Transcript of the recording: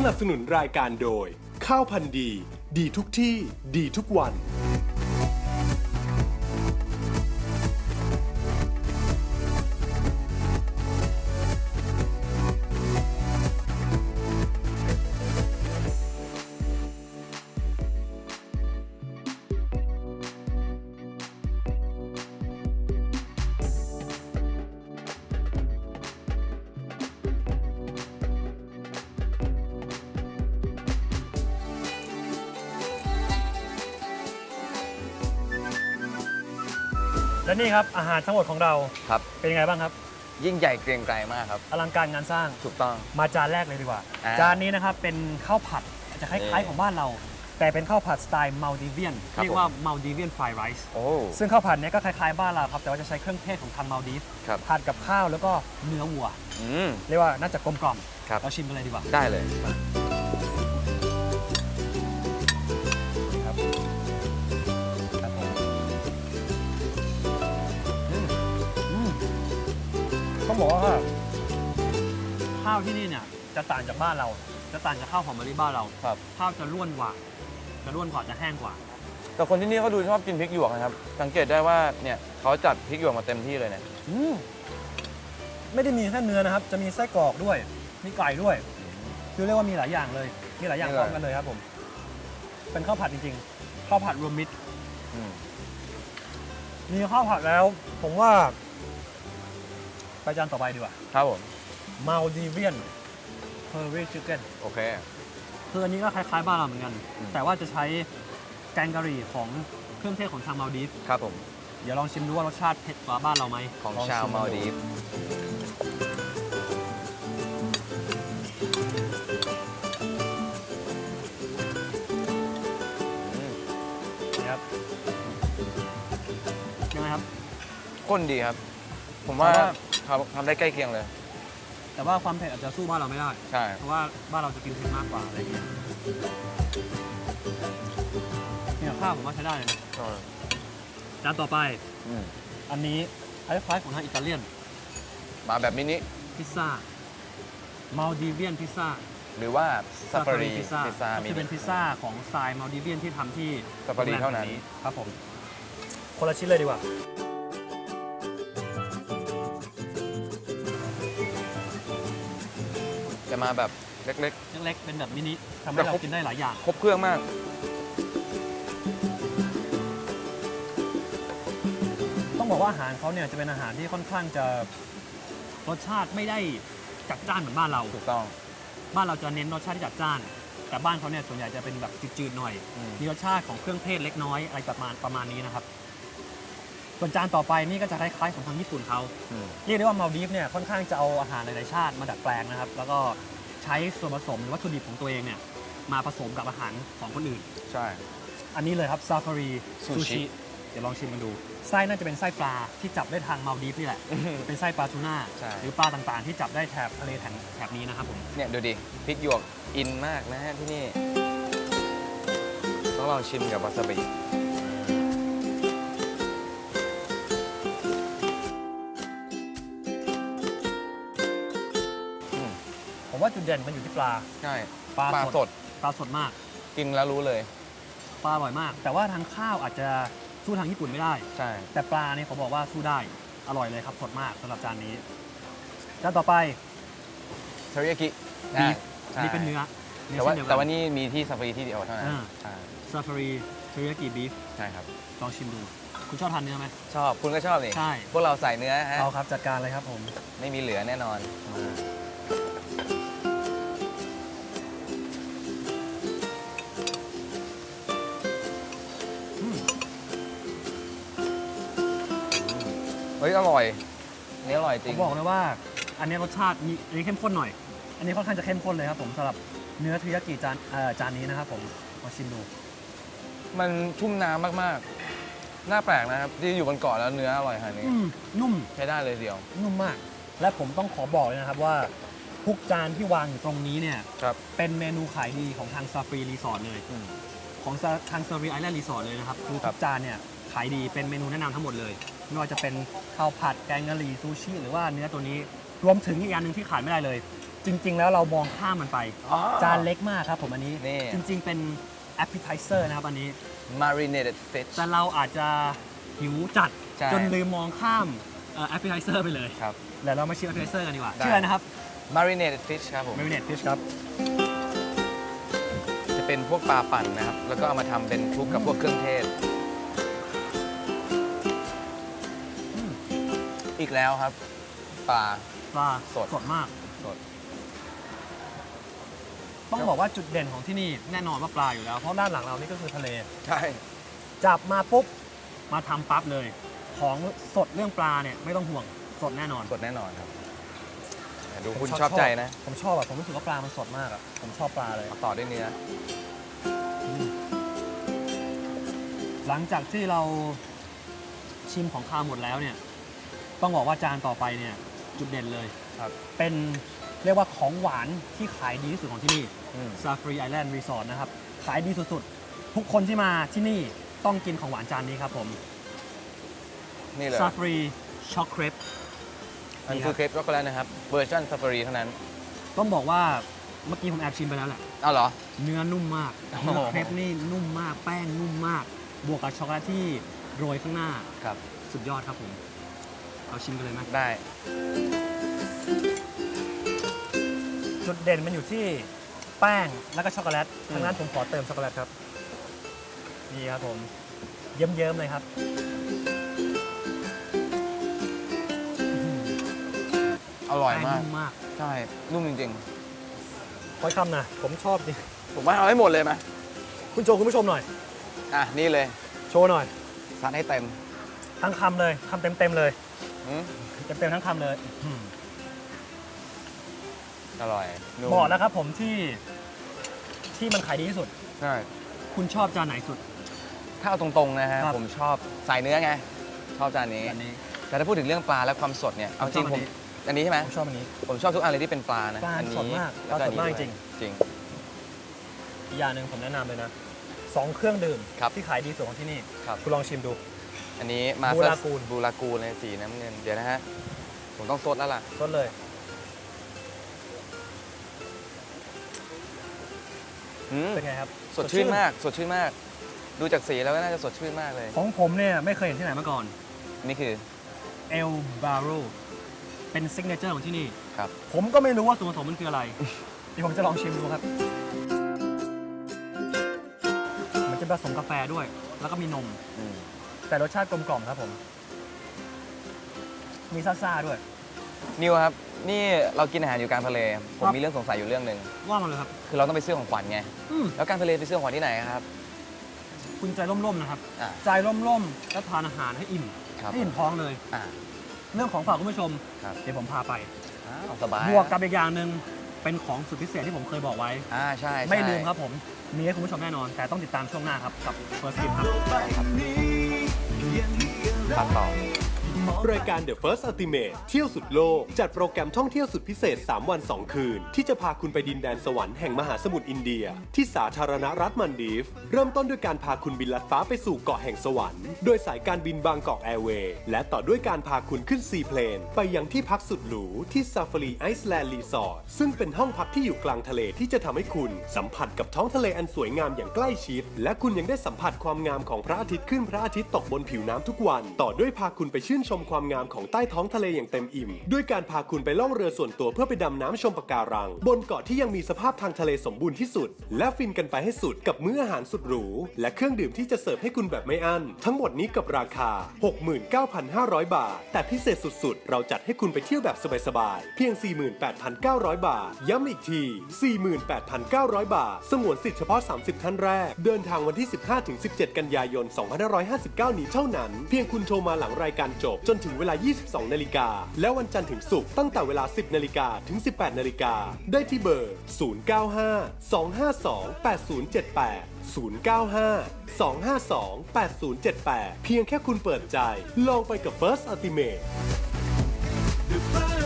สนับสนุนรายการโดย ข้าวพันธุ์ดี ดีทุกที่ ดีทุกวัน และนี่ครับอาหารทั้งหมดของเราครับ เป็นยังไงบ้างครับ ยิ่งใหญ่เกรียงไกรมากครับ อลังการงานสร้าง ถูกต้อง มาจานแรกเลยดีกว่า อ่าจานนี้นะครับเป็นข้าวผัดอาจจะคล้ายนี่ๆของบ้านเรา แต่เป็นข้าวผัดสไตล์มัลดิเวียนครับ เรียกว่ามัลดิเวียนไฟไรซ์โอ้ ซึ่งข้าวผัดเนี้ยก็คล้ายๆบ้านเราครับแต่ว่าจะใช้เครื่องเทศของทางมัลดีฟครับ ผัดกับข้าวแล้วก็เนื้อวัว อืม เรียกว่าน่าจะกลมกล่อมครับ เราชิมกันเลยดีกว่า ได้เลย ต้องบอกว่าข้าวที่นี่เนี่ยจะต่างจากบ้านเรา จะต่างจากข้าวหอมมะลิบ้านเรา ครับ ข้าวจะร่วนกว่า จะร่วนกว่าจะแห้งกว่า แต่คนที่นี่เขาดูชอบกินพริกหยวกนะครับ สังเกตได้ว่าเนี่ยเขาจัดพริกหยวกมาเต็มที่เลยเนี่ยอืมไม่ได้มีแค่เนื้อนะครับ จะมีไส้กรอกด้วย มีไก่ด้วย คือเรียกว่ามีหลายอย่างเลย มีหลายอย่างพร้อมกันเลยครับผม เป็นข้าวผัดจริงๆ ข้าวผัดรวมมิตร อืมมีข้าวผัดแล้ว ผมว่า ไปจานต่อไปดีกว่าครับผม Maldivian Curry Chicken โอเค คืออันนี้ก็คล้ายๆบ้านเราเหมือนกัน อืม แต่ว่าจะใช้แกงกะหรี่ของเครื่องเทศของทางมาลดีฟครับผมเดี๋ยวลองชิมดูว่ารสชาติเผ็ดกว่าบ้านเราไหมของลชาวชิมาลดีฟอืมนะครับยังไงครับ ข้นดีครับ ผมว่าแต่ว่า ทำทำได้ใกล้เคียงเลย แต่ว่าความเผ็ดอาจจะสู้บ้านเราไม่ได้ ใช่ เพราะว่าบ้านเราจะกินเผ็ดมากกว่าอะไรอย่างเงี้ยเนี่ยข้าวผมว่าใช้ได้เลยนะจานต่อไปอืมอันนี้คล้ายๆของทางอิตาเลียนมาแบบมินิ พิซซ่ามัลดิเวียนพิซซ่าหรือว่าซาฟารีพิซซ่าพิซซ่าก็มิคือเป็นินพิซซ่าของสไตล์มัลดิเวียนที่ทำที่ Safari เท่านั้นโรงแรมแห่งครับผมคนละชิ้นเลยดีกว่า จะมาแบบเล็ก เล็กๆเป็นแบบมินิทำแต่ให้เราครบ กินได้หลายอย่าง ๆ ครบเครื่องมาก ต้องบอกว่าอาหารเขาเนี่ยจะเป็นอาหารที่ค่อนข้างจะรสชาติไม่ได้จัดจ้านเหมือนบ้านเรา ถูกต้อง บ้านเราจะเน้นรสชาติที่จัดจ้าน แต่บ้านเขาเนี่ยส่วนใหญ่จะเป็นแบบจืดๆหน่อย อืม มีรสชาติของเครื่องเทศเล็กน้อยอะไรประมาณประมาณนี้นะครับ ส่วนจานต่อไปนี่ก็จะคล้ายๆของทางญี่ปุ่นเขาอืม เรียกได้ว่ามาลดีฟเนี่ยค่อนข้างจะเอาอาหารหลายๆชาติมาดัดแปลงนะครับ แล้วก็ใช้ส่วนผสมหรือวัตถุดิบของตัวเองเนี่ยมาผสมกับอาหารของคนอื่น ใช่ อันนี้เลยครับซาฟารีซูซูชิชิ เดี๋ยวลองชิมกันดู ไส้น่าจะเป็นไส้ปลาที่จับได้ทางมาลดีฟนี่แหละ เป็นไส้ปลาทูน่าใช่ หรือปลาต่างๆ ที่จับได้แถบทะเลแถบแถบนี้นะครับผมเนี่ยดูดิพริกหยวกอินมากนะฮะที่นี่ ต้องลองชิมกับวาซาบิ ผมว่าจุดเด่นมันอยู่ที่ปลา ใช่ปลาปลาสสด ดปลาสดมาก กินแล้วรู้เลย ปลาอร่อยมาก แต่ว่าทางข้าวอาจจะสู้ทางญี่ปุ่นไม่ได้ ใช่ แต่ปลาเนี่ยเขาบอกว่าสู้ได้ อร่อยเลยครับสดมากสำหรับจานนี้ จานต่อไป เทริยากิบีฟใช่นี่เป็นเนื้อแต่ว่าเนื้อเช่นเดียวกัแต่ว่านี่มีที่ซาฟารีที่เดียวเท่านั้นอ่าใช่ซาฟารีเทริยากิบีฟใช่ครับ ลองชิมดู คุณชอบทานเนื้อไหม ชอบ คุณก็ชอบนี่ใช่ พวกเราใส่เนื้อฮะ เอาครับจัดการเลยครับผม ไม่มีเหลือแน่นอน ฮ้ยอร่อยอันนี่อร่อยจผริง มบอกเลยว่า อันนี้รสชาติมีอันนี้เข้มข้นหน่อย อันนี้ค่อนข้างจะเข้มข้นเลยครับผมสำหรับเนื้อเทริยากิจานเอ่อจานนี้นะครับผมลองชิมดูมันชุ่มน้ำมากๆ น่าแปลกนะครับ ที่อยู่บนเกาะแล้วเนื้ออร่อยขนาดนี้ อืมนุ่ม ใช้ได้เลยเดียว นุ่มมาก และผมต้องขอบอกเลยนะครับว่าทุกจานที่วางอยู่ตรงนี้เนี่ย ครับ เป็นเมนูขายดีของทางซาฟรีรีสอร์ทเลย อืมของทางซาฟรีไอแลนด์รีสอร์ทเลยนะครับคือครัทุบ กจานเนี่ยขายดีเป็นเมนูแนะนำทั้งหมดเลย ไม่ว่าจะเป็นข้าวผัดแกงกะหรี่ซูชิหรือว่าเนื้อตัวนี้รวมถึงอีกอย่างหนึ่งที่ขาดไม่ได้เลย จริง ๆ แล้วเรามองข้ามมันไป อ๋อ จานเล็กมากครับผมอันนี้นี่ จริง ๆ เป็น appetizer นะครับอันนี้ marinated fish แต่เราอาจจะหิวจัดใช่ จนลืมมองข้ามเอ่อ appetizer ไปเลยครับเดี๋ยวเรามาชิม appetizer กันดีกว่าได้ ชื่ออะไรนะครับ marinated fish ครับผม marinade fish ครับ จะเป็นพวกปลาปั่นนะครับ แล้วก็เอามาทำเป็นคลุกกับพวกเครื่องเทศ อีกแล้วครับปลา ปลาสด สดมาก สด ต้องบอกว่าจุดเด่นของที่นี่แน่นอนว่าปลาอยู่แล้ว เพราะด้านหลังเรานี่ก็คือทะเล ใช่ จับมาปุ๊บ มาทำปั๊บเลย ของสดเรื่องปลาเนี่ยไม่ต้องห่วงสดแน่นอนสดแน่นอนครับแต่ดูผมคุณชอบใจนะ ผมชอบอะผมรู้สึกว่าปลามันสดมากอะผมชอบปลาเลยมาต่อด้วยเนื้อ หลังจากที่เราชิมของคาวหมดแล้วเนี่ย ต้องบอกว่าจานต่อไปเนี่ยจุดเด่นเลยครับเป็นเรียกว่าของหวานที่ขายดีที่สุดของที่นี่อืม Safari Island Resort นะครับ ขายดีสุดๆ ทุกคนที่มาที่นี่ต้องกินของหวานจานนี้ครับผมนี่เลย Safari Choc Crepe มันนี่คคืรัอบ เครปช็อกโกแลตนะครับเวอร์ชันซาฟารีเท่านั้นต้องบอกว่าเมื่อกี้ผมแอบชิมไปแล้วแหละ เอาเหรอ เนื้อนุ่มมากโอ้โห เนื้อเครปนี่นุ่มมาก แป้งนุ่มมาก บวกกับช็อกโกแลตที่โรยข้างหน้า ครับ สุดยอดครับผม เอาชิมกันเลยไหมได้ จุดเด่นมันอยู่ที่แป้งแล้วก็ช็อกโกแลตอืมทางนั้นผมขอเติมช็อกโกแลตครับ นี่ครับผม เยิ้มๆเลยครับ อร่อยแป้งมากนุ่มมาก ใช่ นุ่มจริงคอยคำนะ ผมชอบดิๆ ผมว่าเอาให้หมดเลยไหมคุณโจคุณผู้ชมหน่อย อะ นี่เลย โชว์หน่อย ซัดให้เต็ม ทั้งคำเลยคำเต็มๆเลยอืม เต็มๆทั้งคำเลยอืมอร่อยนุ่มบอกแล้วครับผมที่ที่มันขายดีที่สุด ใช่ คุณชอบจานไหนสุด ถ้าเอาตรงๆนะฮะ ครับ ผมชอบสายเนื้อไง ชอบจานนี้ อันนี้ แต่ถ้าพูดถึงเรื่องปลาและความสดเนี่ย เอาจริงชอบผอัมนนี้อันนี้ใช่ไหม ผมชอบอันนี้ ผมชอบทุกอันเลยที่เป็นปลานะปลาอันนี้สดมากแล้วปลาสดมากอันนี้จริง จริง อีกอย่างหนึ่งผมแนะนำเลยนะสองเครื่องดื่มครับที่ขายดีสุดของที่นี่ครับ คุณลองชิมดู อันนี้มาบูรากูล บูรากูลในสีน้ำเงิน เดี๋ยวนะฮะ ผมต้องซดแล้วล่ะสดเลย อืมเป็นไงครับสดชื่นมาก สดชื่นมาก ดูจากสีแล้วก็น่าจะสดชื่นมากเลย ของผมเนี่ยไม่เคยเห็นที่ไหนมาก่อน นี่คือ El Barro เป็นซิกเนเจอร์ของที่นี่ ครับ ผมก็ไม่รู้ว่าส่วนผสมมันคืออะไร เดี๋ยวผมจะลองชิมดูครับ มันจะผสมกาแฟด้วย แล้วก็มีนม อืม แต่รสชาติกลมกล่อมครับผม มีซ่าๆด้วย นิวครับ นี่เรากินอาหารอยู่กลางทะเล ผมครับมีเรื่องสงสัยอยู่เรื่องหนึ่งว่ามาเลยครับ คือเราต้องไปซื้อของขวัญไง อืมแล้วกลางทะเลไปซื้อของขวัญที่ไหนครับ คุณใจร่มๆนะครับ อ่า ใจร่มๆแล้วทานอาหารให้อิ่ม ครับให้อิ่มท้องเลย อ่า เรื่องของฝากคุณผู้ชม ครับ เดี๋ยวผมพาไป อ้าวสบายบวกกับอีกอย่างหนึ่งเป็นของสุดพิเศษที่ผมเคยบอกไว้ อ่าใช่ใช่ ไม่ลืมครับผม มีให้คุณผู้ชมแน่นอน แต่ต้องติดตามช่วงหน้าครับ กับ First Gift ครับตัด ต่อ รายการ The First Ultimate เที่ยวสุดโลก จัดโปรแกรมท่องเที่ยวสุดพิเศษ 3 วัน 2 คืน ที่จะพาคุณไปดินแดนสวรรค์แห่งมหาสมุทรอินเดีย ที่สาธารณรัฐมันดีฟ เริ่มต้นด้วยการพาคุณบินลัดฟ้าไปสู่เกาะแห่งสวรรค์ โดยสายการบินบางกอกแอร์เวย์และต่อด้วยการพาคุณขึ้นซีเพลนไปยังที่พักสุดหรูที่ Safari Iceland Resort ซึ่งเป็นห้องพักที่อยู่กลางทะเลที่จะทำให้คุณ สัมผัสกับท้องทะเลอันสวยงามอย่างใกล้ชิด และคุณยังได้สัมผัสความงามของพระอาทิตย์ขึ้นพระอาทิตย์ตกบนผิวน้ำทุกวัน ต่อด้วยพาคุณไปชื่นชมมความงามของใต้ท้องทะเลอย่างเต็มอิ่ม ด้วยการพาคุณไปล่องเรือส่วนตัวเพื่อไปดำน้ำชมปะการัง บนเกาะที่ยังมีสภาพทางทะเลสมบูรณ์ที่สุด และฟินกันไปให้สุดกับมื้ออาหารสุดหรู และเครื่องดื่มที่จะเสิร์ฟให้คุณแบบไม่อั้น ทั้งหมดนี้กับราคา 69,500 บาท แต่พิเศษสุดๆ เราจัดให้คุณไปเที่ยวแบบสบายๆ เพียง 48,900 บาท ย้ำอีกที 48,900 บาท สงวนสิทธิ์เฉพาะ 30 ท่านแรก เดินทางวันที่ 15-17 กันยายน 2559 นี้เท่านั้น เพียงคุณโทรมาหลังรายการจบจนถึงเวลา 22 นาฬิกา และวันจันทร์ถึงศุกร์ตั้งแต่เวลา 10 นาฬิกาถึง 18 นาฬิกา ได้ที่เบอร์ 095 252 8078 095 252 8078 เพียงแค่คุณเปิดใจ ลองไปกับ First Ultimate The first